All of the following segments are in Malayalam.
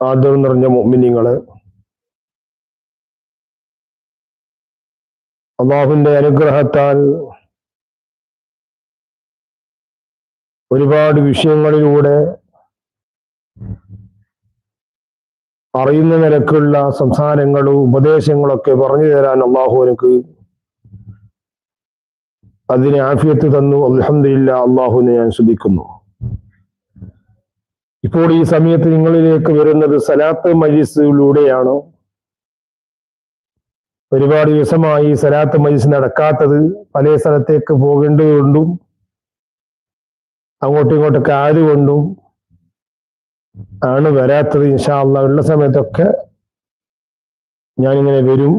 ആദരവ് നിറഞ്ഞ മുഅ്മിനീങ്ങളെ അള്ളാഹുവിന്റെ അനുഗ്രഹത്താൽ ഒരുപാട് വിഷയങ്ങളിലൂടെ അറിയുന്ന നിലക്കുള്ള സംസാരങ്ങളും ഉപദേശങ്ങളൊക്കെ പറഞ്ഞു തരാൻ അള്ളാഹു എനിക്ക് അതിന് ആഫിയത്ത് തന്നു. അലഹമില്ല അള്ളാഹുവിനെ ഞാൻ ശ്രദ്ധിക്കുന്നു. ഇപ്പോൾ ഈ സമയത്ത് നിങ്ങളിലേക്ക് വരുന്നത് സലാത്ത് മജിസിലൂടെയാണ് ഒരുപാട് ദിവസമായി സലാത്ത് മജിസ് നടക്കാത്തത് പല സ്ഥലത്തേക്ക് പോകേണ്ടതുകൊണ്ടും അങ്ങോട്ടും ഇങ്ങോട്ടൊക്കെ ആയതുകൊണ്ടും ആണ് വരാത്തത് ഇൻഷാല്ല ഉള്ള സമയത്തൊക്കെ ഞാനിങ്ങനെ വരും.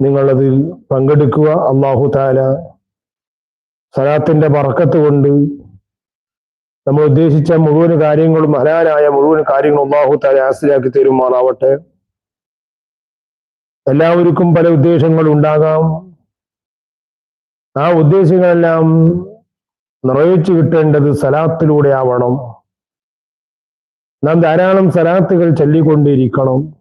നിങ്ങളതിൽ പങ്കെടുക്കുക. അള്ളാഹു താല സലാത്തിന്റെ പറക്കത്ത് കൊണ്ട് നമ്മൾ ഉദ്ദേശിച്ച മുഴുവൻ കാര്യങ്ങളും ഹലാലായ മുഴുവൻ കാര്യങ്ങളും അള്ളാഹു താല ആസിലാക്കി തരുമാറാവട്ടെ. എല്ലാവർക്കും പല ഉദ്ദേശങ്ങൾ ഉണ്ടാകാം. ആ ഉദ്ദേശങ്ങളെല്ലാം നിറവേറ്റി കിട്ടേണ്ടത് സലാത്തിലൂടെ ആവണം. നാം ധാരാളം സലാത്തുകൾ ചൊല്ലിക്കൊണ്ടിരിക്കണം.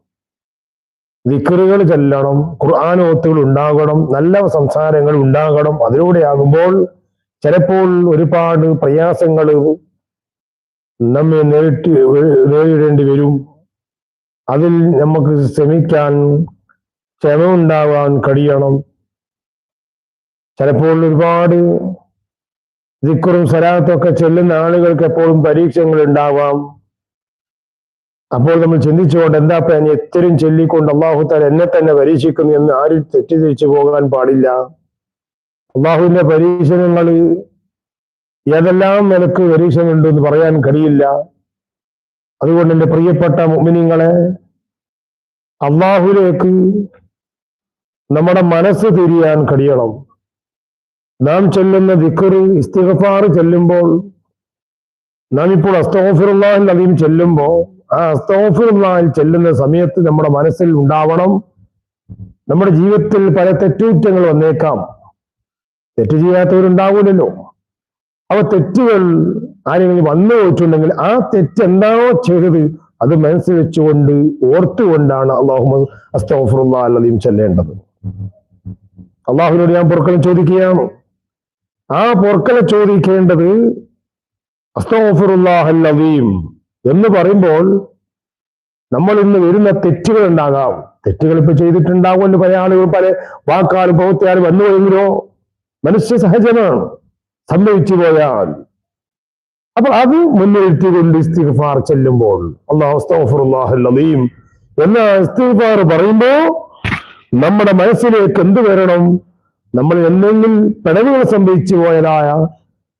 ദിക്കറുകൾ ചെല്ലണം. ഖുർആാനോത്തുകൾ ഉണ്ടാകണം. നല്ല സംസാരങ്ങൾ ഉണ്ടാകണം. അതിലൂടെ ആകുമ്പോൾ ചിലപ്പോൾ ഒരുപാട് പ്രയാസങ്ങൾ നമ്മെ നേരിട്ട് നേരിടേണ്ടി വരും. അതിൽ നമുക്ക് ശ്രമിക്കാൻ ക്ഷമ ഉണ്ടാവാൻ കഴിയണം. ചിലപ്പോൾ ഒരുപാട് ദിക്കറും സലാത്തൊക്കെ ചെല്ലുന്ന ആളുകൾക്ക് എപ്പോഴും പരീക്ഷകൾ ഉണ്ടാവാം. അപ്പോൾ നമ്മൾ ചിന്തിച്ചുകൊണ്ട് എന്താ ഞാൻ എത്രയും ചൊല്ലിക്കൊണ്ട് അള്ളാഹുത്താൽ എന്നെ തന്നെ പരീക്ഷിക്കുന്നു എന്ന് ആരും തെറ്റിദ്ധരിച്ചു പോകാൻ പാടില്ല. അള്ളാഹുവിന്റെ പരീക്ഷണങ്ങൾ ഏതെല്ലാം നിനക്ക് പരീക്ഷമുണ്ട് എന്ന് പറയാൻ കഴിയില്ല. അതുകൊണ്ട് എന്റെ പ്രിയപ്പെട്ട മുമിനിങ്ങളെ അള്ളാഹുലേക്ക് നമ്മുടെ മനസ്സ് തിരിയാൻ കഴിയണം. നാം ചെല്ലുന്ന ദിക്കറ് ഇസ്തിഗഫാർ ചെല്ലുമ്പോൾ നാം ഇപ്പോൾ അസ്തോഫിറുല്ലാഹിൽ അധികം ചെല്ലുമ്പോൾ ആ അസ്തോഫിറുല്ലാഹിൽ ചെല്ലുന്ന സമയത്ത് നമ്മുടെ മനസ്സിൽ ഉണ്ടാവണം. നമ്മുടെ ജീവിതത്തിൽ പല തെറ്റുകുറ്റങ്ങൾ വന്നേക്കാം. തെറ്റ് ചെയ്യാത്തവരുണ്ടാവില്ലല്ലോ അവ തെറ്റുകൾ ആരെങ്കിലും വന്നു പോയിട്ടുണ്ടെങ്കിൽ ആ തെറ്റ് എന്താണോ ചെയ്തത് അത് മനസ്സിൽ വെച്ചുകൊണ്ട് ഓർത്തുകൊണ്ടാണ് അള്ളാഹു അസ്തോഫറുല്ലാ ചെല്ലേണ്ടത്. അള്ളാഹുവിനോട് ഞാൻ പൊറുക്കലും ചോദിക്കുകയാണ്. ആ പൊറുക്കലെ ചോദിക്കേണ്ടത് അസ്തോഫറുല്ലാഹല്ലവീം എന്ന് പറയുമ്പോൾ നമ്മൾ ഇന്ന് വരുന്ന തെറ്റുകൾ ഉണ്ടാകാം തെറ്റുകൾ ഇപ്പൊ ചെയ്തിട്ടുണ്ടാകുമല്ലോ പല ആളുകൾ പല വാക്കാലും പ്രവൃത്തിയാലും വന്നു കഴിഞ്ഞോ മനുഷ്യ സഹജമാണ്. സംഭവിച്ചു പോയാൽ അപ്പോൾ അത് മുൻനിർത്തിക്കൊണ്ട് ഇസ്തിഗ്ഫാർ ചെല്ലുമ്പോൾ അള്ളാഹുലീം എന്ന ഇസ്തിഗ്ഫാർ പറയുമ്പോ നമ്മുടെ മനസ്സിലേക്ക് എന്ത് വരണം? നമ്മൾ എന്തെങ്കിലും പിഴവുകൾ സംഭവിച്ചു പോയതായ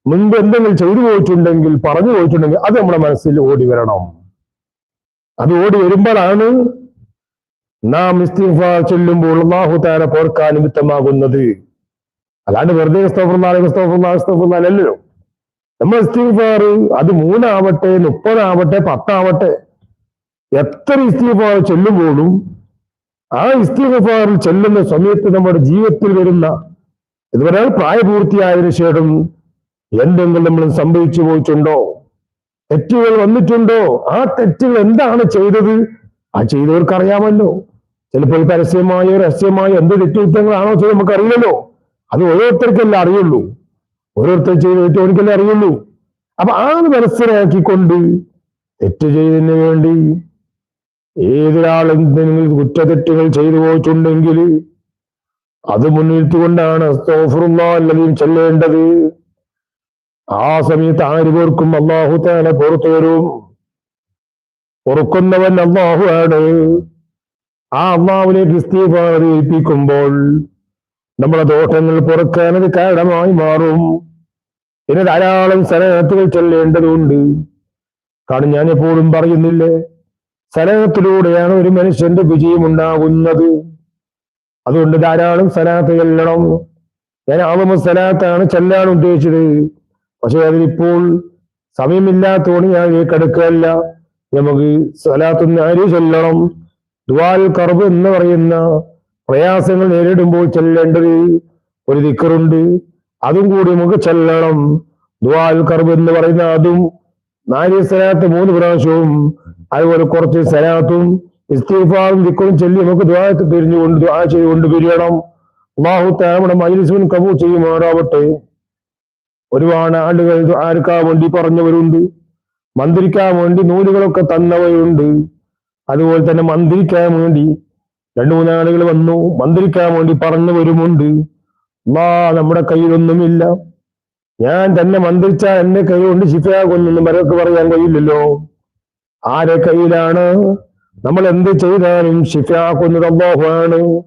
മുൻപ് എന്തെങ്കിലും ചെയ്തു പോയിട്ടുണ്ടെങ്കിൽ പറഞ്ഞു പോയിട്ടുണ്ടെങ്കിൽ അത് നമ്മുടെ മനസ്സിൽ ഓടി വരണം. അത് ഓടി വരുമ്പോഴാണ് നാം ഇസ്തിഗ്ഫാർ ചൊല്ലുമ്പോൾ അള്ളാഹു താര പോർക്കാൻ നിമിത്തമാകുന്നത്. അല്ലാണ്ട് വെറുതെ അല്ലല്ലോ. നമ്മൾ ഇസ്തിഗ്ഫാർ അത് മൂന്നാവട്ടെ മുപ്പതാവട്ടെ പത്താവട്ടെ എത്ര ഇസ്തീഫാർ ചൊല്ലുമ്പോഴും ആ ഇസ്തീഫാറിൽ ചെല്ലുന്ന സമയത്ത് നമ്മുടെ ജീവിതത്തിൽ വരുന്ന ഇതുവരെ പ്രായപൂർത്തിയായതിനു ശേഷം എന്തെങ്കിലും നമ്മൾ സംഭവിച്ചു പോയിട്ടുണ്ടോ? തെറ്റുകൾ വന്നിട്ടുണ്ടോ? ആ തെറ്റുകൾ എന്താണ് ചെയ്തത്? ആ ചെയ്തവർക്ക് അറിയാമല്ലോ. ചിലപ്പോൾ പരസ്യമായോ രഹസ്യമായോ എന്ത് തെറ്റുകുറ്റങ്ങളാണോ ചെയ്ത് നമുക്കറിയില്ലല്ലോ. അത് ഓരോരുത്തർക്കല്ലേ അറിയുള്ളൂ. ഓരോരുത്തർ ചെയ്ത് തെറ്റവർക്കല്ലേ അറിയുള്ളൂ. അപ്പൊ ആ മനസ്സിലാക്കിക്കൊണ്ട് തെറ്റ് ചെയ്തതിന് വേണ്ടി ഏതൊരാൾ കുറ്റതെറ്റുകൾ ചെയ്തു പോയിട്ടുണ്ടെങ്കിൽ അത് മുൻനിർത്തിക്കൊണ്ടാണ് അല്ലതീം ചെല്ലേണ്ടത്. ആ സമയത്ത് ആര് പേർക്കും? അള്ളാഹു തന്നെ പുറത്തു വരും. പൊറുക്കുന്നവൻ അള്ളാഹു ആണ്. ആ അള്ളാഹുവിനെ ഇസ്തീഫാർ ഏൽപ്പിക്കുമ്പോൾ നമ്മുടെ ദോഷങ്ങൾ പുറക്കാനത് കാരണമായി മാറും. പിന്നെ ധാരാളം സ്ഥലത്തുകൾ ചൊല്ലേണ്ടതുണ്ട്. കാരണം ഞാൻ എപ്പോഴും പറയുന്നില്ലേ സലാത്തിലൂടെയാണ് ഒരു മനുഷ്യന്റെ വിജയം ഉണ്ടാകുന്നത്. അതുകൊണ്ട് ധാരാളം സലാത്ത് ചെല്ലണം. ഞാൻ ആവമ സലാത്താണ് ചെല്ലാൻ ഉദ്ദേശിച്ചത്. പക്ഷെ അതിലിപ്പോൾ സമയമില്ലാത്തതുകൊണ്ട് ഞാൻ അടുക്കുകയല്ല. നമുക്ക് സലാത്തുന്ന ആര് ചെല്ലണം. ദുവാൽ കർബ് എന്ന് പറയുന്ന പ്രയാസങ്ങൾ നേരിടുമ്പോൾ ചെല്ലേണ്ടത് ഒരു ദിക്കറുണ്ട്. അതും കൂടി നമുക്ക് ചെല്ലണം. ദുവാൽ കർബ് എന്ന് പറയുന്ന അതും നാല് സ്ഥലത്ത് മൂന്ന് പ്രാവശ്യവും അതുപോലെ കുറച്ച് സ്ഥലത്തും ഇസ്തീഫാറും ദിക്കറും ചെല്ലി നമുക്ക് ദ്വാരത്ത് പിരിഞ്ഞുകൊണ്ട് ദ്വാ ചെയ്തുകൊണ്ട് പിരിയണം. അള്ളാഹു നമ്മുടെ മൈലിസുൻ കബൂ ചെയ്യുമാറാവട്ടെ. ഒരുപാട് ആളുകൾ ആർക്കാൻ വേണ്ടി പറഞ്ഞവരുണ്ട്. മന്ത്രിക്കാൻ വേണ്ടി നൂലുകളൊക്കെ തന്നവരുണ്ട്. അതുപോലെ തന്നെ മന്ത്രിക്കാൻ വേണ്ടി രണ്ടു മൂന്നാളുകൾ വന്നു. മന്ത്രിക്കാൻ വേണ്ടി പറഞ്ഞു വരുമുണ്ട്. വാ നമ്മുടെ കയ്യിലൊന്നുമില്ല. ഞാൻ തന്നെ മന്ത്രിച്ചാൽ എന്റെ കൈ കൊണ്ട് ശിഫയാകുന്നു മരക്ക് പറയാൻ കഴിയില്ലല്ലോ. ആരെ കയ്യിലാണ്? നമ്മൾ എന്ത് ചെയ്താലും ശിഫയാക്കുന്നത് അള്ളാഹുവാണ്.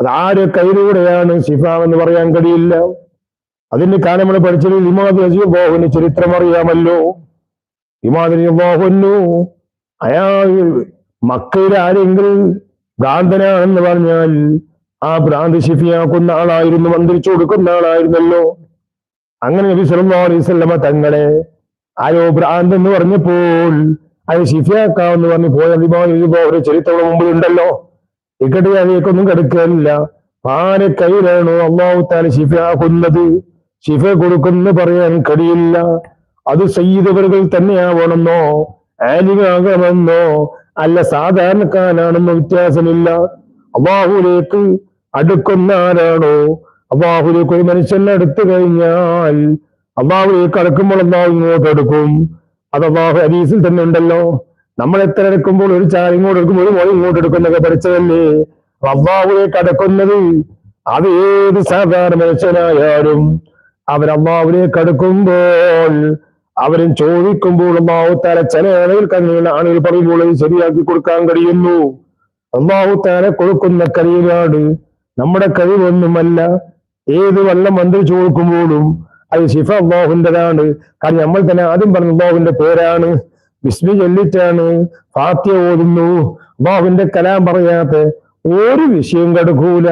അത് ആരെ കയ്യിലൂടെയാണ് ശിഫ എന്ന് പറയാൻ കഴിയില്ല. അതിന്റെ കാലം നമ്മൾ പഠിച്ചത് ഇമാദ് അള്ളാഹുവിന് ചരിത്രം അറിയാമല്ലോ. ഇമാദിന് അള്ളാഹുന്നു അയാൾ മക്കയിൽ ആരെങ്കിലും ഭ്രാന്തനാണെന്ന് പറഞ്ഞാൽ ആ ഭ്രാന്ത് ശിഫിയാക്കുന്ന ആളായിരുന്നു മന്ത്രിച്ചു കൊടുക്കുന്ന ആളായിരുന്നല്ലോ. അങ്ങനെ നബി സല്ലല്ലാഹു അലൈഹി തങ്ങളെ ആരോ ഭ്രാന്ത് എന്ന് പറഞ്ഞപ്പോൾ അത് ശിഫിയാക്കാവെന്ന് പറഞ്ഞ് പോയ ഒരു ചരിത്രം മുമ്പിൽ ഉണ്ടല്ലോ ഇക്കട്ടെ അതിലേക്കൊന്നും കിടക്കുകയില്ല ആരെ കയ്യിലാണോ അള്ളാഹു താല ശിഫ കൊടുക്കുന്നു പറയാൻ കഴിയില്ല. അത് സയ്യിദവറുകൾ തന്നെയാവണമെന്നോ ആലിമാകണമെന്നോ അല്ല സാധാരണക്കാരാണെന്ന് വ്യത്യാസമില്ല. അള്ളാഹുലേക്ക് അടുക്കുന്ന ആരാണോ അള്ളാഹുലേക്ക് ഒരു മനുഷ്യനെ അടുത്തു കഴിഞ്ഞാൽ അള്ളാഹുലേക്ക് അടുക്കുമ്പോൾ അള്ളാഹു ഇങ്ങോട്ട് എടുക്കും. അത് അള്ളാഹു ഹദീസിൽ തന്നെ ഉണ്ടല്ലോ. നമ്മൾ എത്ര എടുക്കുമ്പോൾ ഒരു ചായ ഇങ്ങോട്ട് എടുക്കുമ്പോൾ ഒരു മോൾ ഇങ്ങോട്ട് എടുക്കുന്നൊക്കെ പഠിച്ചതല്ലേ? അള്ളാഹുലേക്ക് അടക്കുന്നത് അത് ഏത് സാധാരണ മനുഷ്യനായാലും അവരമ്മാവിനെ കടുക്കുമ്പോൾ അവരും ചോദിക്കുമ്പോൾ അള്ളാഹു താല ചില ആളുകൾ കഴിഞ്ഞ ആളുകൾ പറയുമ്പോൾ ശരിയാക്കി കൊടുക്കാൻ കഴിയുന്നു. അള്ളാഹു താല കൊടുക്കുന്ന കഴിവാണ് നമ്മുടെ കഴിവൊന്നുമല്ല. ഏത് വല്ല മന്ത്രി ചോദിക്കുമ്പോഴും അത് ശിഫ അള്ളാഹുവിന്റെതാണ് കാരണം നമ്മൾ തന്നെ ആദ്യം പറഞ്ഞ അള്ളാഹുവിന്റെ പേരാണ്. വിസ്മി ചൊല്ലിട്ടാണ് ഫാത്യ ഓതുന്നു. അള്ളാഹുവിന്റെ കലാം പറയാത്ത ഒരു വിഷയം കടുക്കൂല.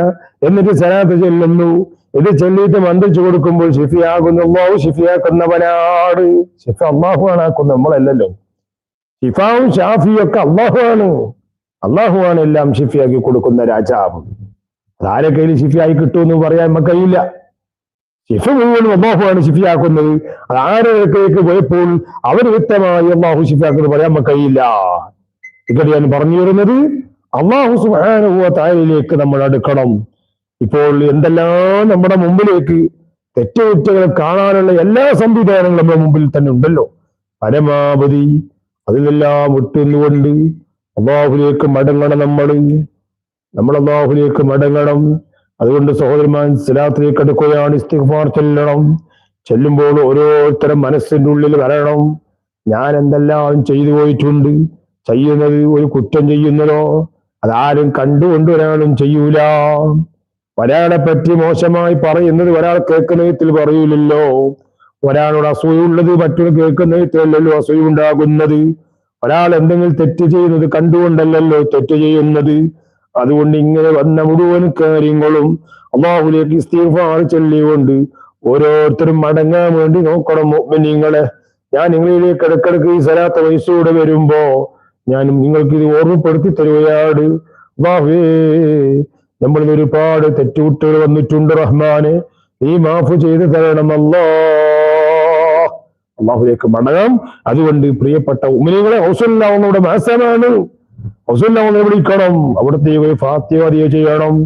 എന്നിട്ട് സലാത്ത് ചെല്ലുന്നു. ഇത് ചൊല്ലിയിട്ട് മന്ത്രിച്ചു കൊടുക്കുമ്പോൾ ഷിഫിയാകുന്നു അള്ളാഹു ഷിഫിയാക്കുന്നവനാണ് ഷിഫ അള്ളാഹുവാണ് ആക്കുന്നത് നമ്മളല്ലല്ലോ. ഷിഫാവും ഷാഫിയും ഒക്കെ അള്ളാഹുവാണ്. അള്ളാഹുവാണ് എല്ലാം ഷിഫിയാക്കി കൊടുക്കുന്ന രാജാവ്. അതാരെ കയ്യിൽ ഷിഫിയായി കിട്ടുമെന്ന് പറയാൻ നമുക്ക് കഴിയില്ല. ഷിഫ മുഴുവൻ അള്ളാഹുവാണ് ഷിഫിയാക്കുന്നത് അത് ആരൊക്കെ പോയപ്പോൾ അവർ വ്യക്തമായി അള്ളാഹു ഷിഫിയാക്കുന്നത് പറയാൻ നമുക്ക് കഴിയില്ല. ഇവിടെ ഞാൻ പറഞ്ഞു വരുന്നത് അള്ളാഹു സുഹാനുഭവ താഴിലേക്ക് നമ്മൾ അടുക്കണം. ഇപ്പോൾ എന്തെല്ലാം നമ്മുടെ മുമ്പിലേക്ക് തെറ്റുകുറ്റകൾ കാണാനുള്ള എല്ലാ സംവിധാനങ്ങളും നമ്മുടെ മുമ്പിൽ തന്നെ ഉണ്ടല്ലോ. പരമാവധി അതിലെല്ലാം വിട്ടുന്നുകൊണ്ട് അള്ളാഹുലേക്ക് മടങ്ങണം നമ്മൾ നമ്മൾ അള്ളാഹുലേക്ക് മടങ്ങണം. അതുകൊണ്ട് സഹോദരന്മാൻ സിലാത്തിലേക്ക് അടുക്കുകയാണ് ഇസ്തിഫാർ ചെല്ലണം. ചെല്ലുമ്പോൾ ഓരോരുത്തരും മനസ്സിന്റെ ഉള്ളിൽ വരണം. ഞാൻ എന്തെല്ലാം ചെയ്തു പോയിട്ടുണ്ട്? ചെയ്യുന്നത് ഒരു കുറ്റം ചെയ്യുന്നതോ? അതാരും കണ്ടുകൊണ്ട് ഒരാളും ചെയ്യൂല. ഒരാളെ പറ്റി മോശമായി പറയുന്നത് ഒരാൾ കേൾക്കുന്ന വിധത്തിൽ പറയൂലല്ലോ. ഒരാളോട് അസൂയുള്ളത് മറ്റൊരു കേൾക്കുന്ന വിധത്തിലല്ലോ അസൂയ ഉണ്ടാകുന്നത്. ഒരാൾ എന്തെങ്കിലും തെറ്റ് ചെയ്യുന്നത് കണ്ടുകൊണ്ടല്ലല്ലോ തെറ്റ് ചെയ്യുന്നത്. അതുകൊണ്ട് ഇങ്ങനെ വന്ന മുഴുവൻ കാര്യങ്ങളും അള്ളാഹുലേക്ക് ഇസ്തീഫാർ ചൊല്ലിക്കൊണ്ട് ഓരോരുത്തരും മടങ്ങാൻ വേണ്ടി നോക്കണം നിങ്ങളെ ഞാൻ നിങ്ങളിലേക്ക് ഇടക്കിടക്ക് ഈ സലാത്ത വയസ്സോടെ വരുമ്പോ ഞാൻ നിങ്ങൾക്ക് ഇത് ഓർമ്മപ്പെടുത്തി തരുകയാണ്. നമ്മളിൽ ഒരുപാട് തെറ്റുകുട്ടുകൾ വന്നിട്ടുണ്ട് റഹ്മാന്. നീ മാഫ് ചെയ്ത് തരണം അല്ലാ. അള്ളാഹുലേക്ക് മടങ്ങാം. അതുകൊണ്ട് പ്രിയപ്പെട്ട ഉമിനികളെ ഹൗസുല്ലാവുന്നവിടെ മാസമാണ്. ഹൗസുല്ലാവുന്ന വിളിക്കണം അവിടുത്തെ ഫാത്തിയ ചെയ്യണം.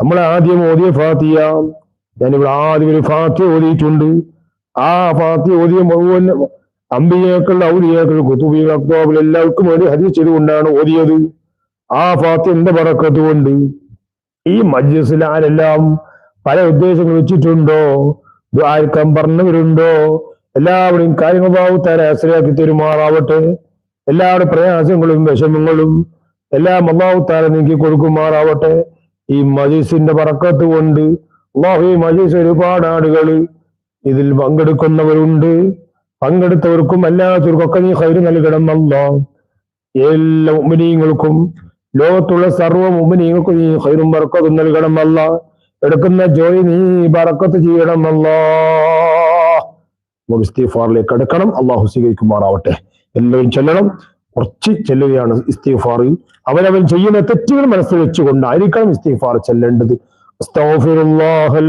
നമ്മൾ ആദ്യം ഓതിയ ഫാത്തിയ ഞാനിവിടെ ആദ്യം ഒരു ഫാത്തിയ ഓതിയിട്ടുണ്ട്. ആ ഫാത്തിയ ഓതിയ മുഴുവൻ അമ്പിയേക്കൾ ഔലിയേക്കൾ കുത്തുബികൾ എല്ലാവർക്കും വേണ്ടി ഹരി ചെയ്തുകൊണ്ടാണ് ഓതിയത്. ആ ഫാത്തിയ എന്റെ പറക്കത്ത് കൊണ്ട് ഈ മജ്ലിസിൽ ആരെല്ലാം പല ഉദ്ദേശങ്ങൾ വെച്ചിട്ടുണ്ടോ ആർക്കം പറഞ്ഞവരുണ്ടോ എല്ലാവരുടെയും കാര്യങ്ങൾ ബാബുത്താരെ ആശ്രയാക്കി തരുമാറാവട്ടെ. എല്ലാവരുടെ പ്രയാസങ്ങളും വിഷമങ്ങളും എല്ലാം അള്ളാഹുത്താരെ നീക്കി കൊടുക്കുമാറാവട്ടെ. ഈ മജീസിന്റെ പറക്കത്ത് കൊണ്ട് അള്ളാഹു ഈ മജീസ് ഒരുപാട് ആളുകൾ ഇതിൽ പങ്കെടുക്കുന്നവരുണ്ട്. പങ്കെടുത്തവർക്കും എല്ലാത്തവർക്കൊക്കെ നീ ഹൈര് നൽകണം അല്ലോ എല്ലാ ഉമ്മനീയങ്ങൾക്കും ലോകത്തുള്ള സർവ ഉമ്മനീയങ്ങൾക്കും നീ ഹൈറും ബർക്കത്തും നൽകണം അല്ല. എടുക്കുന്ന ജോലി നീ ബറക്കത്ത് ചെയ്യണം അല്ലാ. ഇസ്തിഫാറിലേക്ക് എടുക്കണം അള്ളാഹു സ്വീകരിക്കുമാറാവട്ടെ. എല്ലാവരും ചെല്ലണം. കുറച്ച് ചെല്ലുകയാണ് ഇസ്തീഫാറിൽ അവനവൻ ചെയ്യുന്ന തെറ്റുകൾ മനസ്സിൽ വെച്ചുകൊണ്ടായിരിക്കണം ഇസ്തീഫാർ ചെല്ലേണ്ടത്. അസ്തഗ്ഫിറുല്ലാഹൽ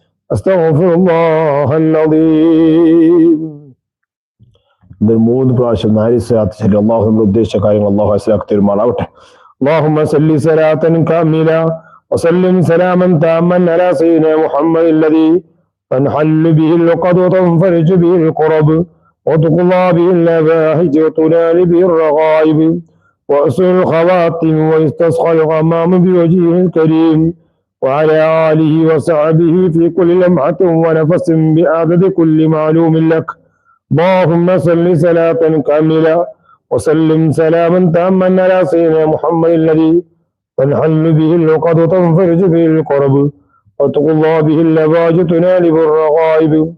ഇതിൽ മൂന്ന് പ്രാവശ്യം നാല് സലാത്ത് ശരി അള്ളാഹു നമ്മൾ ഉദ്ദേശിച്ച കാര്യങ്ങൾ അള്ളാഹു മനസ്സിലാക്കി തരുമാറാവട്ടെ اللهم صل صلاة كاملة وسلم سلاما تاما على سيدنا محمد الذي تنحل به العقد وتنفرج به القرب وتقضى به المباهج وتنال به الرغائب وأسر الخواتم ويستسقى الغمام بوجهه الكريم وعلى آله وصحبه في كل لمحة ونفس بعدد كل معلوم لك. اللهم صل صلاة كاملة وسلم سلاما تاما على سيدنا محمد الذي تنحل به العقد وتنفرج به القرب وتقضى به اللباج تنال بالرغائب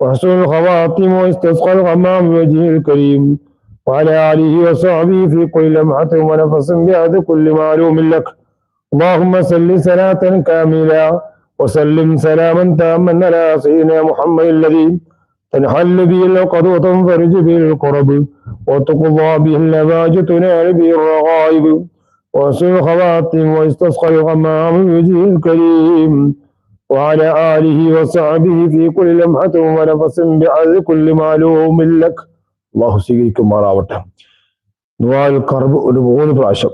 وحسن الخواتم واستسقى الغمام بوجهه الكريم وعلى آله وصحبه في كل لمحة ونفس بعد كل معلوم لك. اللهم صل صلاة كاملة وسلم سلاما تاما على سيدنا محمد الذي تنحل به العقد وتنفرج به الكرب وتقضى به اللباج تنال به الرغائب وحسن الخواتم واستسقى الغمام بوجهه الكريم وعلى آله وصحبه في كل لمحة ونفس بعد كل معلوم لك الله സ്വീകരിക്കും മാറാവട്ടെ ദുആൽ കർബ് ഒരു മൂന്ന് പ്രാവശ്യം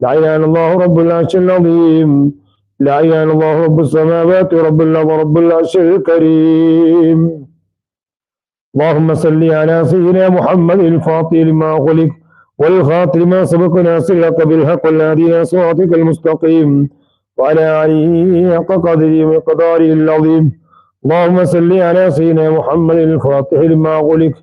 لا إله إلا الله رب العرش العظيم. لا إله إلا الله رب السماوات ورب الأرض ورب العرش الكريم. اللهم صل على سيدنا محمد الفاطر لما خلق والخاطر ما سبق ناصر بالحق إلى صراطك المستقيم وعلى آله حق قدره ومقداره العظيم. اللهم صل على سيدنا محمد الفاتح لما غلق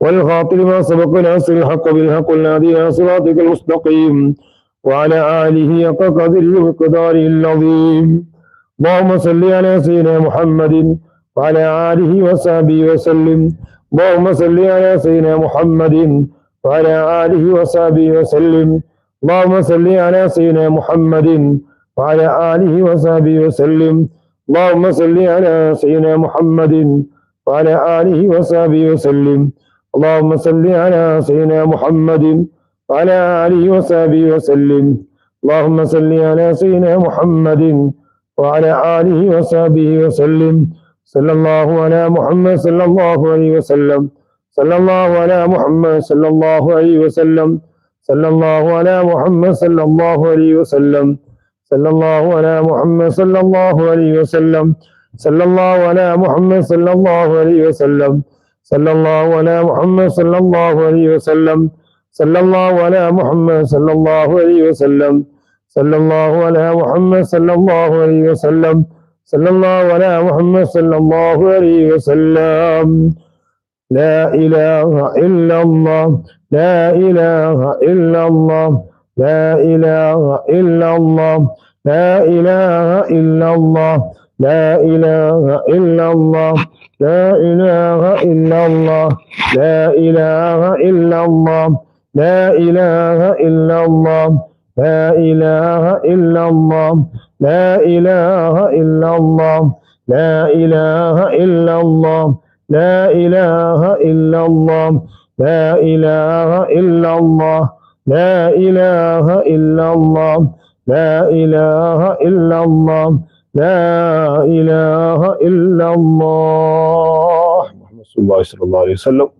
والخاطر ما سبق ناصر الحق بالحق إلى صراطك المستقيم وعلى آله حق قدره ومقداره العظيم اللهم صل على سيدنا محمد وعلى آله وصحبه وسلم اللهم صل على سيدنا محمد وعلى آله وصحبه وسلم اللهم صل على سيدنا محمد وعلى آله وصحبه وسلم اللهم صل على سيدنا محمد وعلى آله وصحبه وسلم اللهم صل على سيدنا محمد وعلى آله وصحبه وسلم اللهم صل على سيدنا محمد وعلى آله وصحبه وسلم صلى الله على محمد صلى الله عليه وسلم صلى الله على محمد صلى الله عليه وسلم صلى الله على محمد صلى الله عليه وسلم صلى الله على محمد صلى الله عليه وسلم صلى الله على محمد صلى الله عليه وسلم صلى الله على محمد صلى الله عليه وسلم صلى الله على محمد صلى الله عليه وسلم. صلى الله على محمد صلى الله عليه وسلم. صلى الله على محمد صلى الله عليه وسلم. لا إله إلا الله. لا إله إلا الله. لا إله إلا الله. لا إله إلا الله. لا إله إلا الله. لا إله إلا الله. لا إله إلا الله. لا إله إلا الله. لا إله إلا الله. لا إله إلا الله. لا إله إلا الله. لا إله إلا الله. لا إله إلا الله. لا إله إلا الله. لا إله إلا الله. لا إله إلا الله. محمد صلى الله عليه وسلم.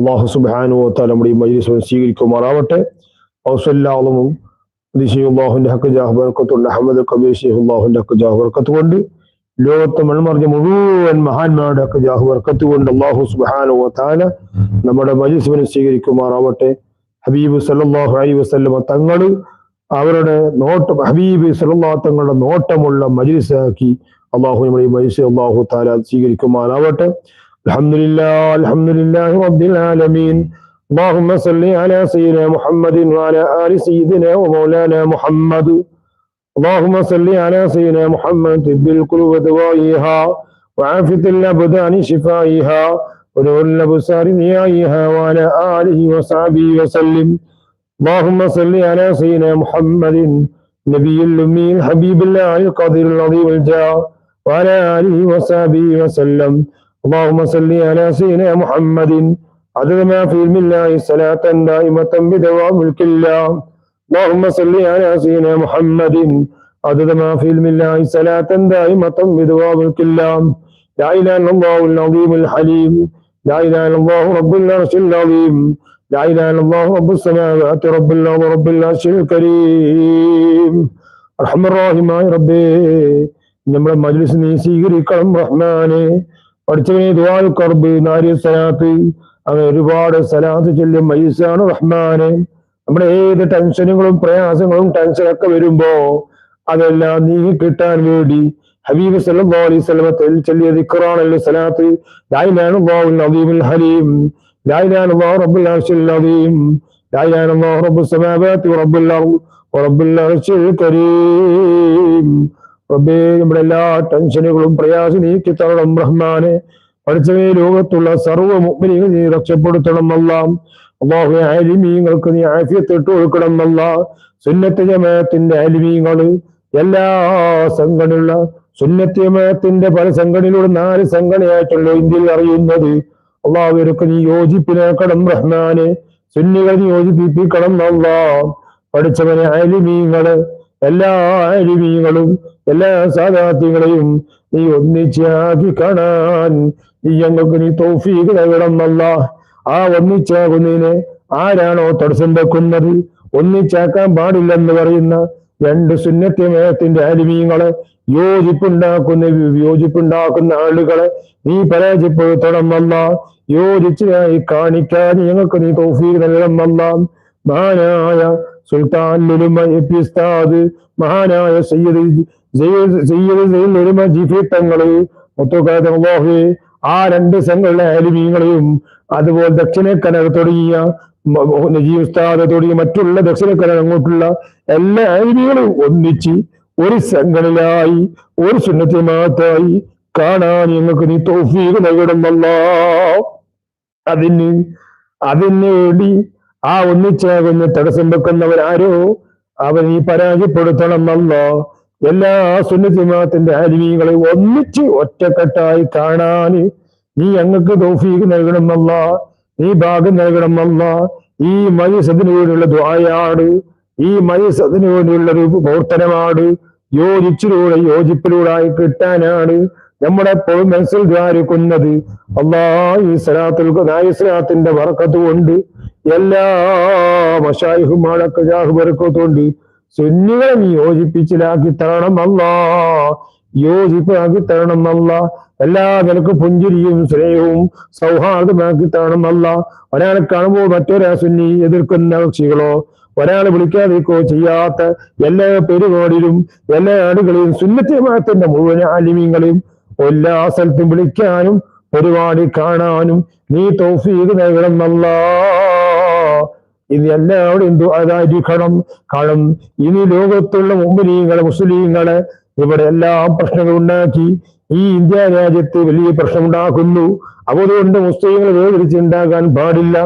അള്ളാഹു സുബാനുവത്താൽ നമ്മുടെ ഈ മജ്ലിസ് സ്വീകരിക്കുമാറാവട്ടെ. ഔസല്ലാളവും ദിശയുള്ളാഹുന്റെ ഹക്ക് ജാഹ്ബർക്കത്തുണ്ട് അഹമ്മദ് കബീർ ഷെയ്ഖുല്ലാഹുന്റെ ഹക്ക് ജാഹ്ബർക്കത്ത് കൊണ്ട് ലോകത്ത് മൺമറിഞ്ഞ മുഴുവൻ മഹാന്മാരുടെ ഹക്ക് ജാഹ്ബർക്കത്ത് കൊണ്ട് അള്ളാഹു സുബാനുവത്താല നമ്മുടെ മജ്ലിസിനെ സ്വീകരിക്കുമാറാവട്ടെ. ഹബീബ് സല്ലല്ലാഹു അലൈഹി വസ്ല്ലമ തങ്ങൾ അവരുടെ നോട്ടം ഹബീബ് സല്ലല്ലാഹു തങ്ങളുടെ നോട്ടമുള്ള മജ്ലിസാക്കി അള്ളാഹു നമ്മുടെ ഈ മജ്ലിസ് അള്ളാഹു താല സ്വീകരിക്കുമാറാവട്ടെ. الحمد لله الحمد لله رب العالمين اللهم صل على سيدنا محمد وعلى آل سيدنا ومولانا محمد اللهم صل على سيدنا محمد طب القلوب دوائها وعافية الأبدان شفائها ونور الأبصار ضيائها وعلى آله وصحبه وسلم اللهم صل على سيدنا محمد نبي الأمي الحبيب الله القدير العظيم الجاه وعلى آله وصحبه وسلم اللهم صل على سيدنا محمد عدد ما في علم الله صلاة دائمة بدوام ملك الله اللهم صل على سيدنا محمد عدد ما في علم الله صلاة دائمة بدوام ملك الله لا إله إلا الله العظيم الحليم لا إله إلا الله رب العرش العظيم لا إله إلا الله رب السماوات رب الأرض رب العرش الكريم أرحم الراحمين ربي നമ്മുടെ മജ്ലിസ് നീ സ്വീകരിക്കണം റഹ്മാനെ പഠിച്ചവനെ നാരി അങ്ങനെ ഒരുപാട് സലാത്ത് ചൊല്ലും മൈസാണ് റഹ്മാനെ. നമ്മുടെ ഏത് ടെൻഷനുകളും പ്രയാസങ്ങളും ടെൻഷനൊക്കെ വരുമ്പോ അതെല്ലാം നീങ്ങി കിട്ടാൻ വേണ്ടി ഹബീബ് സല്ലല്ലാഹു അലൈഹി വസല്ലമത്തിൽ ചൊല്ലിയ സലാത്ത്. ഹലീം. ലാ റബ്ബേ നമ്മുടെ എല്ലാ ടെൻഷനുകളും പ്രയാസം നീക്കി തരണം റഹ്മാനെ. പഠിച്ചവേ ലോകത്തുള്ള സർവ മുഗ്നികൾ നീ രക്ഷപ്പെടുത്തണം അല്ല. അള്ളാഹു അലിമീങ്ങൾക്ക് നീ ആഫിയത്ത് ഇട്ട് കൊടുക്കണം അല്ല. സുന്നത്ത് ജമയത്തിന്റെ അലിമീങ്ങൾ എല്ലാ സംഘടനയുള്ള സുന്നത്ത് ജമയത്തിന്റെ പല സംഘടനയിലൂടെ നാല് സംഘടനയായിട്ടുള്ള ഇന്ത്യയിൽ അറിയുന്നത്. അള്ളാഹുവിനൊക്കെ നീ യോജിപ്പിനാക്കണം റഹ്മാനെ. സുന്നികൾ നീ യോജിപ്പിക്കണം അല്ലാ. പഠിച്ചവനെ അലിമീങ്ങൾ എല്ലാ ആലിമീങ്ങളും എല്ലാ സാധാത്യങ്ങളെയും നീ ഒന്നിച്ചാക്കി കാണാൻ. നീ ഞങ്ങൾക്ക് നീ തോഫീ നൽകണം ആ ഒന്നിച്ചാകുന്നതിനെ ആരാണോ തടസ്സം വെക്കുന്നത്? ഒന്നിച്ചാക്കാൻ പാടില്ലെന്ന് പറയുന്ന രണ്ട് സുന്നത്യമയത്തിന്റെ ആലിമീങ്ങളെ യോജിപ്പുണ്ടാക്കുന്ന യോജിപ്പുണ്ടാക്കുന്ന ആളുകളെ നീ പരാജയപ്പെടുത്തണം യോജിച്ചതായി കാണിക്കാൻ ഞങ്ങൾക്ക് നീ തോഫീക്ക് നൽകണം മഹാനായ സുൽത്താൻ ലുലുമ എപ്പിസ്താദ് മഹാനായ സയ്യദ് സയ്യദ് ലുലുമ ജിഫി തങ്ങൾ മുത്തുക്കാഹു ആ രണ്ട് സംഘങ്ങളുടെ അലിമീങ്ങളെയും അതുപോലെ ദക്ഷിണക്കനക തുടങ്ങിയ നജീബ് ഉസ്താദ് തുടങ്ങിയ മറ്റുള്ള ദക്ഷിണക്കനക അങ്ങോട്ടുള്ള എല്ലാ അലിമീങ്ങളും ഒന്നിച്ച് ഒരു സംഘങ്ങളിലായി ഒരു സുന്നത്തിമാത്തായി കാണാൻ ഞങ്ങൾക്ക് നീ തോഫീക്ക് നൽകണമെന്നല്ല അതിന് അതിന് വേണ്ടി ആ ഒന്നിച്ചാകുന്ന തടസ്സം വെക്കുന്നവരാരോ അവൻ ഈ പരാജയപ്പെടുത്തണം എന്നല്ലോ എല്ലാ സുന്നത്തിമാത്തിന്റെ ആലിമീങ്ങളെ ഒന്നിച്ച് ഒറ്റക്കെട്ടായി കാണാൻ നീ ഞങ്ങൾക്ക് തോഫീക്ക് നൽകണമെന്നല്ല നീ ഭാഗം നൽകണമെന്നല്ല ഈ മയസതിനു വേണ്ടിയുള്ള ദ്വായാട് ഈ മയസതിനു വേണ്ടിയുള്ള ഒരു പ്രവർത്തനമാണ്. യോജിച്ചിലൂടെ യോജിപ്പിലൂടെ ആയി കിട്ടാനാണ് നമ്മുടെ എപ്പോഴും മനസ്സിൽ ദ്വാരിക്കുന്നത്. അള്ളാ ഈ സലാത്തുൽ നായസ്ലാത്തിന്റെ വറക്കത്ത് കൊണ്ട് എല്ലാ മഷായിഹുമാളൊക്കെ ജാഹു വറക്കത്തുകൊണ്ട് സുന്നികളെ നീ യോജിപ്പിച്ചിലാക്കി തരണം അല്ല. യോജിപ്പാക്കി തരണം അല്ല. എല്ലാ നിലക്കും പുഞ്ചിരിയും സ്നേഹവും സൗഹാർദ്ദമാക്കി തരണം അല്ല. ഒരാളെ കാണുമ്പോൾ മറ്റൊരാ സുന്നി എതിർക്കുന്ന കക്ഷികളോ ഒരാളെ വിളിക്കാതിരിക്കോ ചെയ്യാത്ത എല്ലാ പെരുപാടിലും എല്ലാ ആടുകളെയും സുന്നത്യമാത്തിന്റെ മുഴുവൻ ആലിമ്യങ്ങളെയും എല്ലാ സ്ഥലത്തും വിളിക്കാനും പരിപാടി കാണാനും നീ തോഫീക്ക് നൽകണം എന്നല്ല ഇനി എല്ലാവരും അതായിരിക്കണം കാരണം ഇനി ലോകത്തുള്ള മുമ്പിനീങ്ങളെ മുസ്ലിങ്ങളെ ഇവിടെ എല്ലാം പ്രശ്നങ്ങൾ ഉണ്ടാക്കി. ഈ ഇന്ത്യ രാജ്യത്ത് വലിയ പ്രശ്നം പ്രശ്നമുണ്ടാക്കുന്നു. അതുകൊണ്ട് മുസ്ലിങ്ങൾ വേർതിരിച്ചുണ്ടാകാൻ പാടില്ല.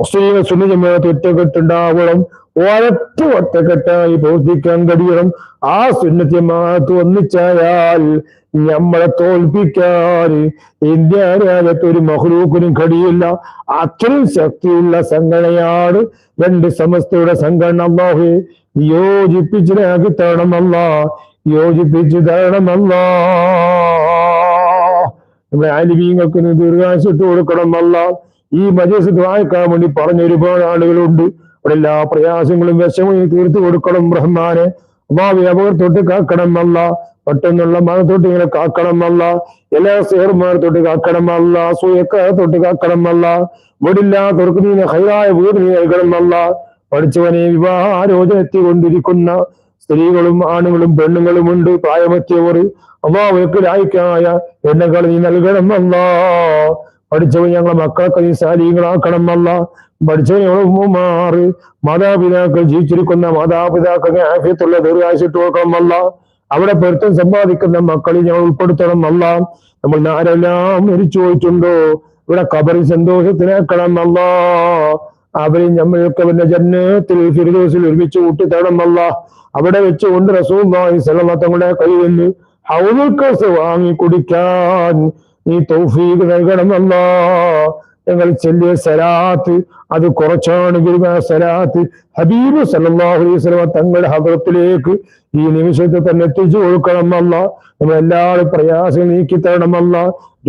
മുസ്ലിങ്ങൾ സുന്നിജമയത്ത് ഒറ്റക്കെട്ടുണ്ടാവണം. ഒരൊറ്റ ഒറ്റക്കെട്ടായി പ്രവർത്തിക്കാൻ കഴിയണം. ആ സുന്നത്യമാത്ത് ഒന്നിച്ചായാൽ നമ്മളെ തോൽപ്പിക്കാൻ ഇന്ത്യ രാജ്യത്ത് ഒരു മഹ്ലൂക്കിനും കഴിയില്ല. അത്രയും ശക്തിയുള്ള സംഘടനയാണ് രണ്ട് സമസ്തയുടെ സംഘടന. അല്ലാഹു യോജിപ്പിച്ചിനാക്കി തരണമല്ല യോജിപ്പിച്ച് തരണമല്ല നമ്മുടെ ആലിമീങ്ങൾക്ക് ദീർഘാശിട്ട് കൊടുക്കണമല്ല ഈ മജീസ് വായിക്കാൻ വേണ്ടി പറഞ്ഞ ഒരുപാട് ആളുകളുണ്ട്. അവിടെ എല്ലാ പ്രയാസങ്ങളും വിഷമവും തീർത്തു കൊടുക്കണം ബ്രഹ്മാനെ അമ്മാവി അപകട തൊട്ട് കാക്കണം അല്ല പെട്ടെന്നുള്ള തൊട്ട് ഇങ്ങനെ കാക്കണം അല്ല എല്ലാ സേർമാർ തൊട്ട് കാക്കണം അല്ല തൊട്ട് കാക്കണം അല്ല വീടില്ലാത്തവർക്ക് നീ ഹൈറായ വീട് നീ നൽകണം അല്ല പഠിച്ചവനെ വിവാഹാലോചന എത്തിക്കൊണ്ടിരിക്കുന്ന സ്ത്രീകളും ആണുങ്ങളും പെണ്ണുങ്ങളും ഉണ്ട്. പ്രായമെത്തിയവർ അവർക്ക് ലായിക്കായ എണ്ണകൾ നീ നൽകണം അല്ല പഠിച്ചവൻ ഞങ്ങളെ മക്കളൊക്കെ നീ സാലീകളാക്കണം അല്ല. ഞങ്ങളെ ഉമ്മമാറ് മാതാപിതാക്കൾ ജീവിച്ചിരിക്കുന്ന മാതാപിതാക്കളെ ആഫ്യത്തുള്ള ദീർഘാശിട്ട് കൊടുക്കണം അല്ല. അവിടെ പൊരുത്തം സമ്പാദിക്കുന്ന മക്കളിൽ ഞങ്ങൾ ഉൾപ്പെടുത്തണം അല്ല. നമ്മൾ ആരെല്ലാം മരിച്ചു പോയിട്ടുണ്ടോ? ഇവിടെ കബറി സന്തോഷത്തിനാക്കണം അല്ല. അവരെ നമ്മൾക്ക് പിന്നെ ജന്നത്തിൽ ഫിർദോസിൽ ഒരുമിച്ച് കൂട്ടി തേടണം അല്ല. അവിടെ വെച്ചുകൊണ്ട് റസൂൽ തങ്ങളുടെ കയ്യിൽ നിന്ന് ഹൗലുക്കസ് വാങ്ങി കുടിക്കാൻ നീ തൗഫീഖ് നൽകണമല്ല ഞങ്ങൾ ചെല്ലിയ സലാത്ത് അത് കുറച്ചാണെങ്കിലും ആ സലാത്ത് ഹബീബ് സല്ലല്ലാഹു അലൈഹി തങ്ങളുടെ ഹബത്തിലേക്ക് ഈ നിമിഷത്തെ തന്നെ എത്തിച്ചു കൊടുക്കണമല്ല നമ്മൾ എല്ലാവരും പ്രയാസം നീക്കി തരണമല്ല.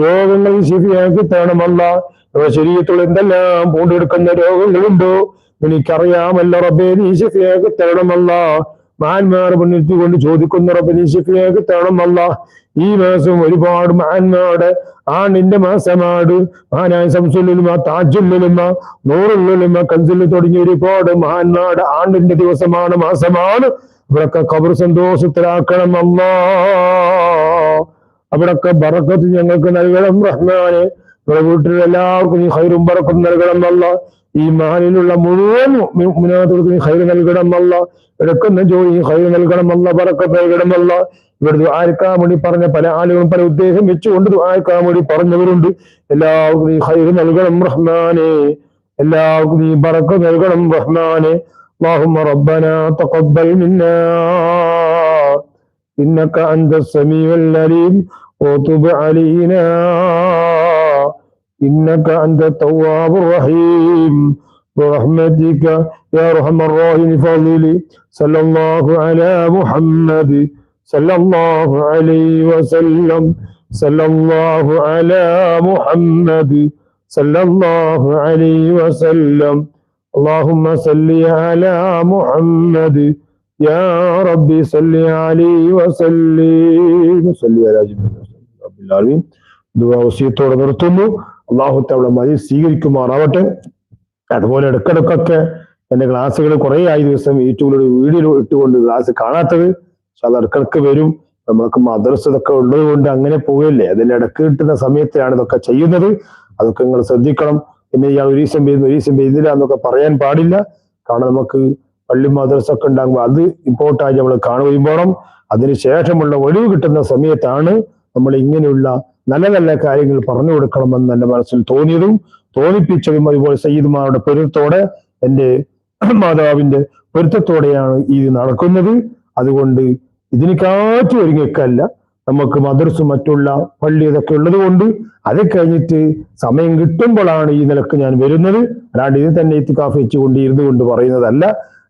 രോഗങ്ങൾ ശരിയാക്കി തരണമല്ല. നമ്മുടെ ശരീരത്തിൽ എന്തെല്ലാം പൂണ്ടെടുക്കുന്ന രോഗങ്ങളുണ്ടോ? എനിക്കറിയാമല്ല റബ്ബേ നീ ശരിയാക്കി തരണമല്ല. മഹാന്മാർ മുന്നിട്ട് കൊണ്ട് ചോദിക്കുന്ന റബനീശക്കിലേക്ക് തേണമല്ല ഈ മാസം ഒരുപാട് മഹാന്മാരുടെ ആണിന്റെ മാസമാട് മഹാനായ സംസുല്ലുമ താജുല്ലുമ നൂറുല്ലുമ കൻസുല്ലു തുടങ്ങിയ ഒരുപാട് മഹാന്മാരുടെ ആണ്ടിന്റെ ദിവസമാണ് മാസമാണ്. ഇവിടൊക്കെ കബർ സന്തോഷത്തിലാക്കണം അമ്മ അവിടൊക്കെ ബറക്കത്ത് ഞങ്ങൾക്ക് നൽകണം റഹ്മാനെ. നമ്മുടെ വീട്ടിൽ എല്ലാവർക്കും നീ ഹൈറും ബറക്കും നൽകണം അല്ല ഈ മഹാനിലുള്ള മുഴുവൻ മുനാത്തുകൾക്ക് നീ ഹൈറ് നൽകണം അല്ല എടുക്കുന്ന ജോലി ഹൈറ് നൽകണം അല്ല ബറക്കത്ത് നൽകണം അല്ല ഇവിടെ ആർക്കാൻ വേണ്ടി പറഞ്ഞ പല ആളുകളും പല ഉദ്ദേശം വെച്ചുകൊണ്ട് ആർക്കാൻ വേണ്ടി പറഞ്ഞവരുണ്ട് എല്ലാവർക്കും നീ ഹൈറ് നൽകണം റഹ്മാനെ എല്ലാവർക്കും നീ ബറക്ക നൽകണം റഹ്മാനെ اللهم ربنا تقبل منا إنك أنت السميع العليم وتب علينا إنك أنت التواب الرحيم. برحمتك يا رحم الراحمين. فضلي صلى الله على محمد صلى الله عليه وسلم. صلى الله على محمد صلى الله عليه وسلم. اللهم صل على محمد. يا ربي صل عليه وسلم. صل على جبريل رب العالمين. دعاء وسيط ورحمة തവള മതി സ്വീകരിക്കുമാറാവട്ടെ. അതുപോലെ ഇടക്കിടക്കൊക്കെ എന്റെ ക്ലാസ്സുകൾ കുറെ ആയി ദിവസം യൂട്യൂബിലൂടെ വീഡിയോ ഇട്ടുകൊണ്ട് ക്ലാസ് കാണാത്തത്. പക്ഷെ അത് ഇടക്കിടക്ക് വരും. നമ്മൾക്ക് മദ്രസ ഇതൊക്കെ ഉള്ളത് കൊണ്ട് അങ്ങനെ പോകല്ലേ അതിൽ ഇടയ്ക്ക് കിട്ടുന്ന സമയത്താണ് ഇതൊക്കെ ചെയ്യുന്നത്. അതൊക്കെ നിങ്ങൾ ശ്രദ്ധിക്കണം. പിന്നെ ഇയാൾ ഒരു ദിവസം പെയ്യുന്നു ഒരു ദിവസം എന്നൊക്കെ പറയാൻ പാടില്ല. കാരണം നമുക്ക് പള്ളി മദ്രസ ഒക്കെ ഉണ്ടാകുമ്പോൾ അത് ഇമ്പോർട്ടായി നമ്മൾ കാണുകയും പോകണം അതിനുശേഷമുള്ള ഒഴിവ് കിട്ടുന്ന സമയത്താണ് നമ്മൾ ഇങ്ങനെയുള്ള നല്ല നല്ല കാര്യങ്ങൾ പറഞ്ഞു കൊടുക്കണമെന്ന് എന്റെ മനസ്സിൽ തോന്നിയതും തോന്നിപ്പിച്ചതും അതുപോലെ സയ്യിദ്മാരുടെ പൊരുത്തത്തോടെ എന്റെ മാതാവിന്റെ പൊരുത്തത്തോടെയാണ് ഇത് നടക്കുന്നത്. അതുകൊണ്ട് ഇതിന് കാറ്റ് ഒരുങ്ങിക്കല്ല നമുക്ക് മദർസും മറ്റുള്ള പള്ളി ഇതൊക്കെ ഉള്ളത് കൊണ്ട് അത് കഴിഞ്ഞിട്ട് സമയം കിട്ടുമ്പോഴാണ് ഈ നിലയ്ക്ക് ഞാൻ വരുന്നത്. അല്ലാണ്ട് ഇത് തന്നെ ഇത്തിക്കാഫ് വെച്ചുകൊണ്ട് ഇരുന്നു കൊണ്ട് പറയുന്നതല്ല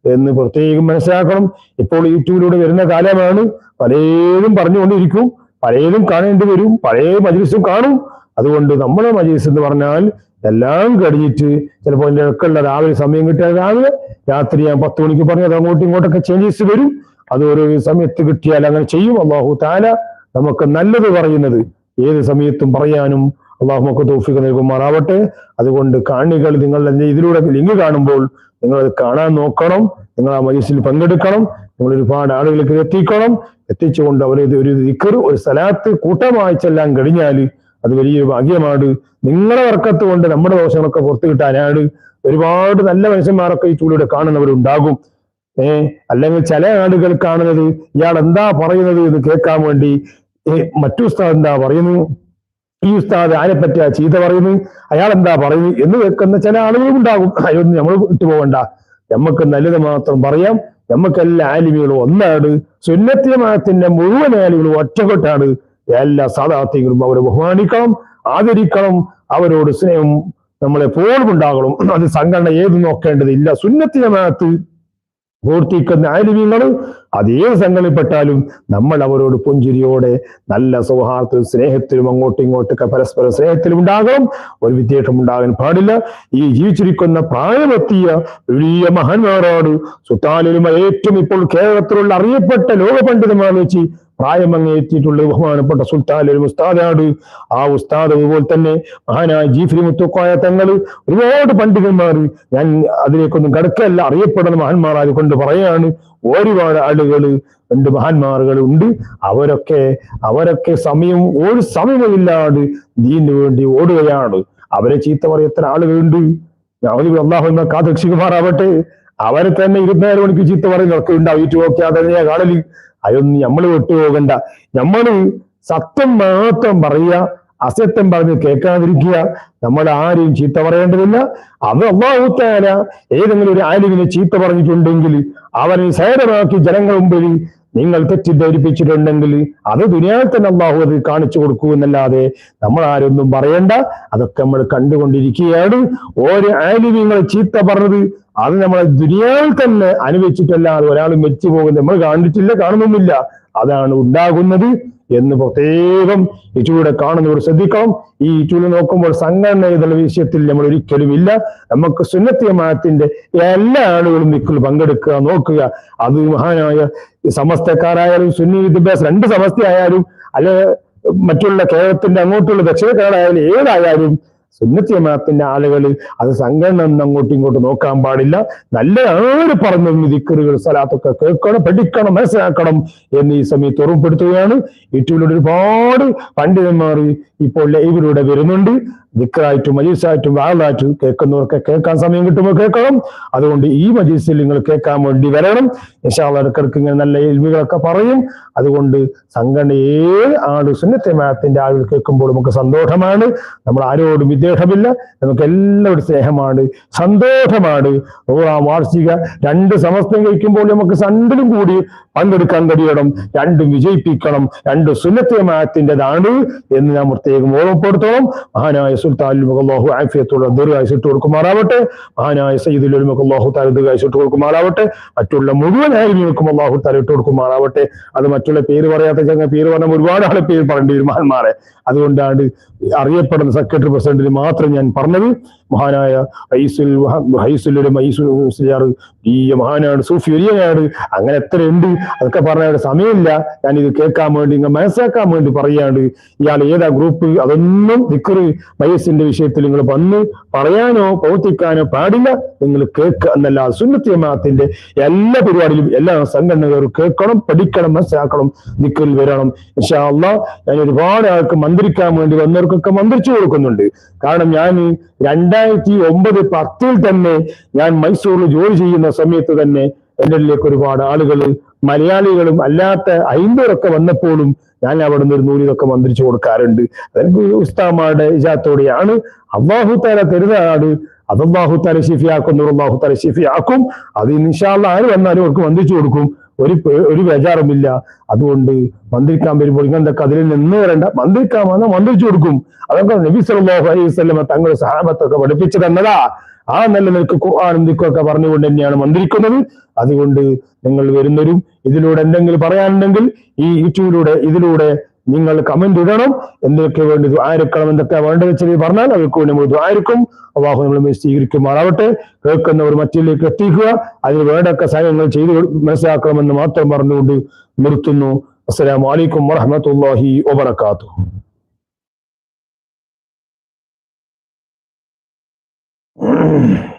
എന്ന് പ്രത്യേകം മനസ്സിലാക്കണം. ഇപ്പോൾ യൂട്യൂബിലൂടെ വരുന്ന കാലമാണ് പലരും പറഞ്ഞുകൊണ്ടിരിക്കും. പലരും കാണേണ്ടി വരും പഴയ മജ്ലിസും കാണും. അതുകൊണ്ട് നമ്മളെ മജ്ലിസ് എന്ന് പറഞ്ഞാൽ എല്ലാം കഴിഞ്ഞിട്ട് ചിലപ്പോൾ എന്റെ ഇടയ്ക്കുള്ള രാവിലെ സമയം കിട്ടിയാൽ രാവിലെ രാത്രി ഞാൻ പത്ത് മണിക്ക് പറഞ്ഞു അത് അങ്ങോട്ടും ഇങ്ങോട്ടൊക്കെ ചേഞ്ചസ് വരും. അത് ഓരോ സമയത്ത് കിട്ടിയാൽ അങ്ങനെ ചെയ്യും. അള്ളാഹു താല നമുക്ക് നല്ലത് പറയുന്നത്. ഏത് സമയത്തും പറയാനും അള്ളാഹു നമുക്ക് തോഫിക്ക് നൽകുമാറാവട്ടെ. അതുകൊണ്ട് കാണികൾ നിങ്ങൾ ഇതിലൂടെ ലിങ്ക് കാണുമ്പോൾ നിങ്ങൾ അത് കാണാൻ നോക്കണം. നിങ്ങൾ ആ മജീസിൽ പങ്കെടുക്കണം. നിങ്ങൾ ഒരുപാട് ആളുകൾക്ക് എത്തിക്കണം. എത്തിച്ചുകൊണ്ട് അവരെ ഒരു ദിക്കർ ഒരു സ്ഥലത്ത് കൂട്ടമായി ചെല്ലാൻ കഴിഞ്ഞാൽ അത് വലിയൊരു ഭാഗ്യമാണ്. നിങ്ങളെ വർക്കത്ത് കൊണ്ട് നമ്മുടെ ദോഷങ്ങളൊക്കെ പുറത്തു കിട്ടാനാണ് ഒരുപാട് നല്ല മനുഷ്യന്മാരൊക്കെ ഈ ചൂടിലൂടെ കാണുന്നവരുണ്ടാകും. ഏ അല്ലെങ്കിൽ ചില ആളുകൾ കാണുന്നത് ഇയാൾ എന്താ പറയുന്നത് എന്ന് കേൾക്കാൻ വേണ്ടി മറ്റു ഉസ്താദ് എന്താ പറയുന്നു? ഈ ഉസ്താദ് ആരെ പറ്റിയാ ചീത്ത പറയുന്നു? അയാൾ എന്താ പറയുന്നു? എന്ന് കേൾക്കുന്ന ചില ആളുകളും ഉണ്ടാകും. അതൊന്നും നമ്മൾ വിട്ടുപോകണ്ട. നമുക്ക് നല്ലത് മാത്രം പറയാം. നമുക്കെല്ലാ ആലിമികളും ഒന്നാണ്. സുന്നത്തിയമാത്തിന്റെ മുഴുവൻ ആലിമികളും ഒറ്റക്കൊട്ടാണ് എല്ലാ സാധാർത്ഥികളും അവരെ ബഹുമാനിക്കണം ആദരിക്കണം അവരോട് സ്നേഹം നമ്മളെപ്പോഴും ഉണ്ടാകണം. അത് സംഘടന ഏത് നോക്കേണ്ടതില്ല. സുന്നത്തിയമാത്ത് പ്രവർത്തിക്കുന്ന ആലിമ്യങ്ങൾ അതേ സംഘടനപ്പെട്ടാലും നമ്മൾ അവരോട് പുഞ്ചിരിയോടെ നല്ല സൗഹാർദ്ദത്തിലും സ്നേഹത്തിലും അങ്ങോട്ടും ഇങ്ങോട്ടൊക്കെ പരസ്പര സ്നേഹത്തിലും ഉണ്ടാകണം. ഒരു വിദ്വേഷം ഉണ്ടാകാൻ പാടില്ല. ഈ ജീവിച്ചിരിക്കുന്ന പ്രായമെത്തിയ വലിയ മഹാന്മാരോട് സുത്താലിലും ഏറ്റവും ഇപ്പോൾ കേരളത്തിലുള്ള അറിയപ്പെട്ട ലോക പണ്ഡിതന്മാർ വെച്ച് പ്രായം എത്തിയിട്ടുള്ള ബഹുമാനപ്പെട്ട സുൽത്താൻ ഒരു ഉസ്താദാണ്. ആ ഉസ്താദ് അതുപോലെ തന്നെ മഹാനായ ജീഫ്രി മുത്തുക്കായ തങ്ങൾ ഒരുപാട് പണ്ഡിതന്മാർ ഞാൻ അതിലേക്കൊന്നും കടക്കല്ല അറിയപ്പെടുന്ന മഹാന്മാർ കൊണ്ട് പറയാണ്. ഒരുപാട് ആളുകൾ രണ്ട് മഹാന്മാറുകൾ ഉണ്ട്. അവരൊക്കെ അവരൊക്കെ സമയം ഒരു സമയമില്ലാണ്ട് ദീനു വേണ്ടി ഓടുകയാണ്. അവരെ ചീത്ത പറയത്ര ആളുകളുണ്ട്? അള്ളാഹു കാതക്ഷികുമാറാവട്ടെ അവരെ തന്നെ ഇരുപത്തിനാല് മണിക്ക് ചീത്ത പറയുന്നതൊക്കെ ഉണ്ടാവും. യൂട്യൂബ് ഒക്കെ അതന്നെയാ കാണൽ അതൊന്നും നമ്മൾ വിട്ടുപോകണ്ട. നമ്മൾ സത്യം മാത്രം പറയുക അസത്യം പറഞ്ഞ് കേൾക്കാതിരിക്കുക നമ്മൾ ആരെയും ചീത്ത പറയേണ്ടതില്ല. അത് അള്ളാഹുത്താല ഏതെങ്കിലും ഒരു ആലിമിനെ ചീത്ത പറഞ്ഞിട്ടുണ്ടെങ്കിൽ അവനെ സേരമാക്കി ജനങ്ങൾ മുമ്പിൽ നിങ്ങൾ തെറ്റിദ്ധരിപ്പിച്ചിട്ടുണ്ടെങ്കിൽ അത് ദുനിയാവിൽ തന്നെ അള്ളാഹു അത് കാണിച്ചു കൊടുക്കൂ എന്നല്ലാതെ നമ്മൾ ആരൊന്നും പറയണ്ട. അതൊക്കെ നമ്മൾ കണ്ടുകൊണ്ടിരിക്കുകയാണ്. ഓരോ ആലിമ്യങ്ങൾ ചീത്ത പറഞ്ഞത് അത് നമ്മളെ ദുനിയാവിൽ തന്നെ അനുവദിച്ചിട്ടല്ലാതെ ഒരാൾ മരിച്ചു പോകുന്നത് നമ്മൾ കണ്ടിട്ടില്ല കാണുന്നൊന്നുമില്ല അതാണ് ഉണ്ടാകുന്നത് എന്ന് പ്രത്യേകം ഇച്ചൂടെ കാണുന്നവർ ശ്രദ്ധിക്കണം. ഈ ഇച്ചൂടെ നോക്കുമ്പോൾ സംഘടന എന്നുള്ള വിഷയത്തിൽ നമ്മൾ ഒരിക്കലും ഇല്ല. നമുക്ക് സുന്നത്തിയമാനത്തിന്റെ എല്ലാ ആളുകളും നിക്കിൽ പങ്കെടുക്കുക നോക്കുക. അത് മഹാനായ സമസ്തക്കാരായാലും സുന്നി വിദ്യാഭ്യാസം രണ്ട് സമസ്തയായാലും അല്ലെ മറ്റുള്ള കേരളത്തിന്റെ അങ്ങോട്ടുള്ള ദക്ഷിണക്കാരായാലും ഏതായാലും സുന്നത്തിയമാത്തിന്റെ ആളുകൾ അത് സംഘടന അങ്ങോട്ടും ഇങ്ങോട്ടും നോക്കാൻ പാടില്ല. നല്ല ആര് പറഞ്ഞു ദിക്കറുകൾ സ്ഥലത്തൊക്കെ കേൾക്കണം പഠിക്കണം മനസ്സിലാക്കണം എന്ന് ഈ സമയത്ത് ഓർമ്മപ്പെടുത്തുകയാണ്. യൂട്യൂബിലൂടെ ഒരുപാട് പണ്ഡിതന്മാർ ഇപ്പോൾ ലൈവിലൂടെ വരുന്നുണ്ട്. ദിക്കറായിട്ടും മജീസായിട്ടും വാളായിട്ടും കേൾക്കുന്നവർക്ക് കേൾക്കാൻ സമയം കിട്ടുമ്പോൾ കേൾക്കണം. അതുകൊണ്ട് ഈ മജീസിൽ നിങ്ങൾ കേൾക്കാൻ വേണ്ടി വരണം. ഇടക്കിടക്ക് ഇങ്ങനെ നല്ല എൽവികളൊക്കെ പറയും. അതുകൊണ്ട് സംഘടന ഏത് സുന്നത്തെ മാത്തിന്റെ ആളുകൾ കേൾക്കുമ്പോൾ നമുക്ക് സന്തോഷമാണ്. നമ്മൾ ആരോടും വിദ്വേഷമില്ല. നമുക്ക് എല്ലാവരും സ്നേഹമാണ്. സന്തോഷമാണ്. നൂറാം വാർഷിക രണ്ട് സമസ്തം കഴിക്കുമ്പോൾ നമുക്ക് രണ്ടിലും കൂടി പങ്കെടുക്കാൻ കഴിയണം. രണ്ടും വിജയിപ്പിക്കണം. രണ്ട് സുന്നത്തെ എന്ന് ഞാൻ പ്രത്യേകം ഓർമ്മപ്പെടുത്തണം. മഹാനായ സുൽത്താൻ അള്ളാഹു ആഫിയത്തോടെ ദീർഘായുസ് കൊടുക്കുമാറാവട്ടെ. മഹാനായ സയ്യിദുൽ അള്ളാഹു താല ദീർഘായുസ് കൊടുക്കുമാറാവട്ടെ. മറ്റുള്ള മുഴുവൻ ആയിരിക്കും അള്ളാഹു താല ഇട്ട് കൊടുക്കുമാറാവട്ടെ. അത് മറ്റുള്ള പേര് പറയാത്ത ചങ്ങ പേര് പറഞ്ഞ ഒരുപാട് ആളെ പേര് പറയേണ്ടി വരും അതുകൊണ്ടാണ് അറിയപ്പെടുന്ന സെക്രട്ടറി പ്രസിഡന്റിന് മാത്രം ഞാൻ പറഞ്ഞത്. മഹാനായ ഹൈസുൽ ഹൈസുലൊരു മൈസുലിയാർ ഈ മഹാനാണ് സൂഫി ഒരിയനാണ് അങ്ങനെ എത്ര ഉണ്ട് അതൊക്കെ പറഞ്ഞ സമയമില്ല. ഞാൻ ഇത് കേൾക്കാൻ വേണ്ടി നിങ്ങൾ മനസ്സിലാക്കാൻ വേണ്ടി പറയാണ്ട് ഇയാൾ ഏതാ ഗ്രൂപ്പ് അതൊന്നും ദിക്കറ് മയസിന്റെ വിഷയത്തിൽ നിങ്ങൾ വന്ന് പറയാനോ പ്രവർത്തിക്കാനോ പാടില്ല. നിങ്ങൾ കേൾക്കുക എന്നല്ല. സുന്നത്തിയമാത്തിന്റെ എല്ലാ പരിപാടിയിലും എല്ലാ സംഘടനകളും കേൾക്കണം പഠിക്കണം മനസ്സിലാക്കണം ദിക്കറിൽ വരണം. ഇൻഷാ അള്ളാഹ് ഞാൻ ഒരുപാട് ആൾക്ക് മന്ത്രിക്കാൻ വേണ്ടി വന്നവർക്കൊക്കെ മന്ത്രിച്ചു കൊടുക്കുന്നുണ്ട്. കാരണം ഞാൻ രണ്ടായിരത്തി ഒമ്പത് പത്തിൽ തന്നെ ഞാൻ മൈസൂറിൽ ജോലി ചെയ്യുന്ന സമയത്ത് തന്നെ എന്നിലേക്ക് ഒരുപാട് ആളുകൾ മലയാളികളും അല്ലാത്ത ഹൈന്ദവരൊക്കെ വന്നപ്പോഴും ഞാൻ അവിടെ നിന്ന് ഒരു നൂലിതൊക്കെ മന്ത്രിച്ചു കൊടുക്കാറുണ്ട്. അതെനിക്ക് ഉസ്താമാരുടെ ഇജാത്തോടെയാണ്. അള്ളാഹുത്താല തരുന്നതാണ്. അത് അള്ളാഹു ഷിഫിയാക്കും ഷിഫിയാക്കുന്നു അള്ളാഹു താല ഷിഫിയാക്കും അത് ഇൻഷാല്ല ആര് വന്നാലും അവർക്ക് മന്ത്രിച്ചു കൊടുക്കും. ഒരു ഒരു ബേജാറുമില്ല. അതുകൊണ്ട് മന്ത്രിക്കാൻ വരുമ്പോൾ ഇങ്ങനത്തെ അതിൽ നിന്ന് വരണ്ട. മന്ത്രിക്കാൻ വന്നാൽ മന്ത്രിച്ചു കൊടുക്കും. അതൊക്കെ നബി സല്ലാഹു അലൈഹി വസ്ലമ തങ്ങളുടെ സഹാബത്തൊക്കെ പഠിപ്പിച്ചു തന്നതാ. ആ നല്ല നിനക്ക് ഖുർആാനും ദിക്കൊക്കെ പറഞ്ഞുകൊണ്ട് തന്നെയാണ് മന്ത്രിക്കുന്നത്. അതുകൊണ്ട് നിങ്ങൾ വരുന്നവരും ഇതിലൂടെ എന്തെങ്കിലും പറയാനുണ്ടെങ്കിൽ ഈ യൂട്യൂബിലൂടെ ഇതിലൂടെ നിങ്ങൾ കമന്റ് ഇടണം. എന്തൊക്കെ വേണ്ടി ആയിരിക്കണം എന്തൊക്കെ വേണ്ടത് വെച്ചാൽ പറഞ്ഞാൽ അവർക്ക് വേണ്ടി നമ്മൾ ആയിരിക്കും അവാഹു നമ്മൾ സ്വീകരിക്കുമാറാവട്ടെ. കേൾക്കുന്നവർ മറ്റിലേക്ക് എത്തിക്കുക. അതിന് വേണ്ടൊക്കെ സഹായങ്ങൾ ചെയ്ത് മനസ്സിലാക്കണമെന്ന് മാത്രം പറഞ്ഞുകൊണ്ട് നിർത്തുന്നു. അസ്സലാമലൈക്കും വറഹമത്തല്ലാഹി വബർക്കാത്തു